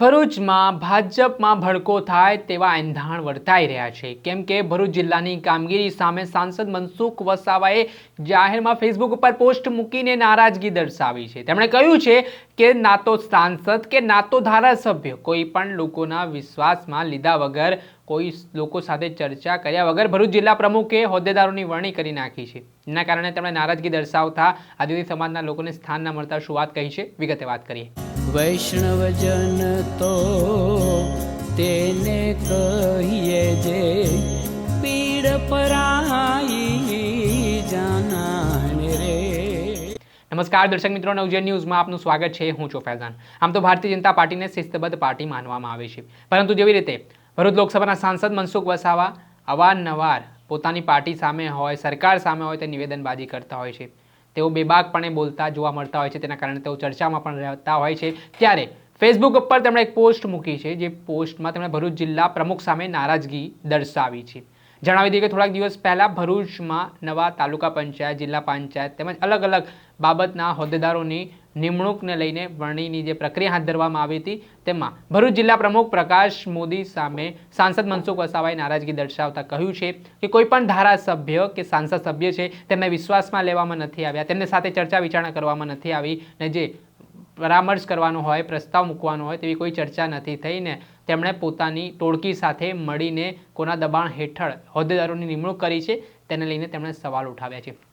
ભરૂચમાં ભાજપમાં ભડકો થાય તેવા એંધાણ વર્તાઈ રહ્યા છે. કેમ કે ભરૂચ જિલ્લાની કામગીરી સામે સાંસદ મનસુખ વસાવાએ જાહેરમાં ફેસબુક ઉપર પોસ્ટ મૂકીને નારાજગી દર્શાવી છે. તેમણે કહ્યું છે કે ના તો સાંસદ કે ના તો ધારાસભ્ય કોઈ પણ લોકોના વિશ્વાસમાં લીધા વગર કોઈ લોકો સાથે ચર્ચા કર્યા વગર ભરૂચ જિલ્લા પ્રમુખે હોદ્દેદારોની વરણી કરી નાખી છે. એના કારણે તેમણે નારાજગી દર્શાવતા આદિવાસી સમાજના લોકોને સ્થાન ન મળતા શું વાત કહી છે? વિગતે વાત કરીએ. વૈષ્ણવજન તો તેને કહીએ જે પીડ પરાઈ જાનાને રે. નમસ્કાર દર્શક મિત્રો નવજન ન્યૂઝમાં આપનું સ્વાગત છે. હું છું ફૈઝાન. આમ તો ભારતીય જનતા પાર્ટીને શિસ્તબદ્ધ પાર્ટી માનવામાં આવે છે. પરંતુ જેવી રીતે ભરૂચ લોકસભાના સાંસદ મનસુખ વસાવા અવારનવાર પોતાની પાર્ટી સામે હોય, સરકાર સામે હોય તે નિવેદનબાજી કરતા હોય છે. તેઓ બેબાકપણે બોલતા જોવા મળતા હોય છે. તેના કારણે તેઓ ચર્ચામાં પણ રહેતા હોય છે. ત્યારે ફેસબુક ઉપર તેમણે એક પોસ્ટ મૂકી છે, જે પોસ્ટમાં તેમણે ભરૂચ જિલ્લા પ્રમુખ સામે નારાજગી દર્શાવી છે. જણાવી દઈએ કે થોડાક દિવસ પહેલાં ભરૂચમાં નવા તાલુકા પંચાયત, જિલ્લા પંચાયત તેમજ અલગ અલગ બાબતના હોદ્દેદારોની નિમણૂકને લઈને વરણીની જે પ્રક્રિયા હાથ ધરવામાં આવી હતી, તેમાં ભરૂચ જિલ્લા પ્રમુખ પ્રકાશ મોદી સામે સાંસદ મનસુખ વસાવાએ નારાજગી દર્શાવતા કહ્યું છે કે કોઈ પણ ધારાસભ્ય કે સાંસદ સભ્ય છે તેમને વિશ્વાસમાં લેવામાં નથી આવ્યા, તેમની સાથે ચર્ચા વિચારણા કરવામાં નથી આવી ને જે પરામર્શ કરવાનો હોય, પ્રસ્તાવ મૂકવાનો હોય તેવી કોઈ ચર્ચા નથી થઈને તેમણે પોતાની ટોળકી સાથે મળીને કોના દબાણ હેઠળ હોદ્દેદારોની નિમણૂક કરી છે, તેને લઈને તેમણે સવાલ ઉઠાવ્યા છે.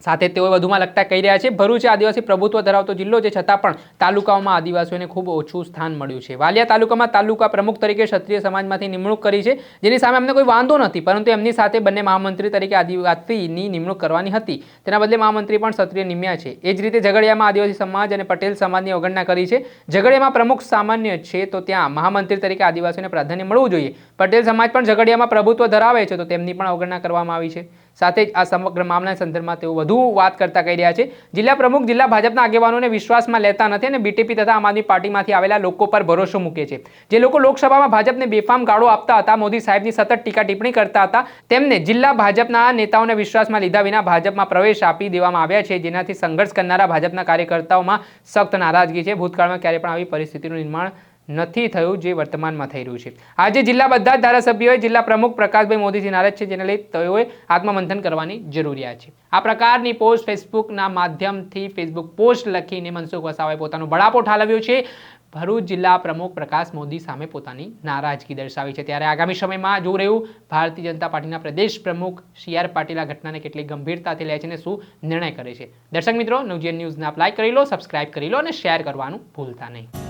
સાથે તેઓ વધુમાં લગતા કહી રહ્યા છે, ભરૂચ આદિવાસી પ્રભુત્વ ધરાવતો જિલ્લો છે, છતાં પણ તાલુકાઓમાં આદિવાસીઓને ખૂબ ઓછું સ્થાન મળ્યું છે. વાલિયા તાલુકામાં તાલુકા પ્રમુખ તરીકે ક્ષત્રિય સમાજમાંથી નિમણૂક કરી છે, જેની સામે અમને કોઈ વાંધો નથી, પરંતુ એમની સાથે બંને મહામંત્રી તરીકે આદિવાસીની નિમણૂક કરવાની હતી. તેના બદલે મહામંત્રી પણ ક્ષત્રિય નિમ્યા છે. એ જ રીતે ઝઘડિયામાં આદિવાસી સમાજ અને પટેલ સમાજની અવગણના કરી છે. ઝઘડિયામાં પ્રમુખ સામાન્ય છે, તો ત્યાં મહામંત્રી તરીકે આદિવાસીઓને પ્રાધાન્ય મળવું જોઈએ. પટેલ સમાજ પણ ઝઘડિયામાં પ્રભુત્વ ધરાવે છે, તો તેમની પણ અવગણના કરવામાં આવી છે. સાથે જ આ સમગ્ર મામલાના સંદર્ભમાં તેઓ વધુ વાત કરતા કહી રહ્યા છે. જિલ્લા પ્રમુખ, જિલ્લા ભાજપના આગેવાનોને વિશ્વાસમાં લેતા નથી અને બીટીપી તથા આમ આદમી પાર્ટીમાંથી આવેલા લોકો પર ભરોસો મૂકે છે. જે લોકો લોકસભામાં ભાજપને બેફામ ગાળો આપતા હતા, મોદી સાહેબની સતત ટીકા ટિપ્પણી કરતા હતા, તેમને જિલ્લા ભાજપના નેતાઓને વિશ્વાસમાં લીધા વિના ભાજપમાં પ્રવેશ આપી દેવામાં આવ્યા છે, જેનાથી સંઘર્ષ કરનારા ભાજપના કાર્યકર્તાઓમાં સખ્ત નારાજગી છે. ભૂતકાળમાં ક્યારે પણ આવી પરિસ્થિતિનું નિર્માણ નથી થયું જે વર્તમાનમાં થઈ રહ્યું છે. આજે જિલ્લા બધા જ ધારાસભ્યોએ જિલ્લા પ્રમુખ પ્રકાશભાઈ મોદીથી નારાજ છે, જેને લઈ તેઓએ આત્મમંથન કરવાની જરૂરિયાત છે. આ પ્રકારની પોસ્ટ ફેસબુકના માધ્યમથી ફેસબુક પોસ્ટ લખીને મનસુખ વસાવાએ પોતાનો બળાપો ઠાલવ્યો છે. ભરૂચ જિલ્લા પ્રમુખ પ્રકાશ મોદી સામે પોતાની નારાજગી દર્શાવી છે. ત્યારે આગામી સમયમાં જોઈ રહ્યું, ભારતીય જનતા પાર્ટીના પ્રદેશ પ્રમુખ સી આર પાટીલ આ ઘટનાને કેટલી ગંભીરતાથી લે છે અને શું નિર્ણય કરે છે. દર્શક મિત્રો નવજીએન ન્યૂઝને આપ લાઇક કરી લો, સબસ્ક્રાઇબ કરી લો અને શેર કરવાનું ભૂલતા નહીં.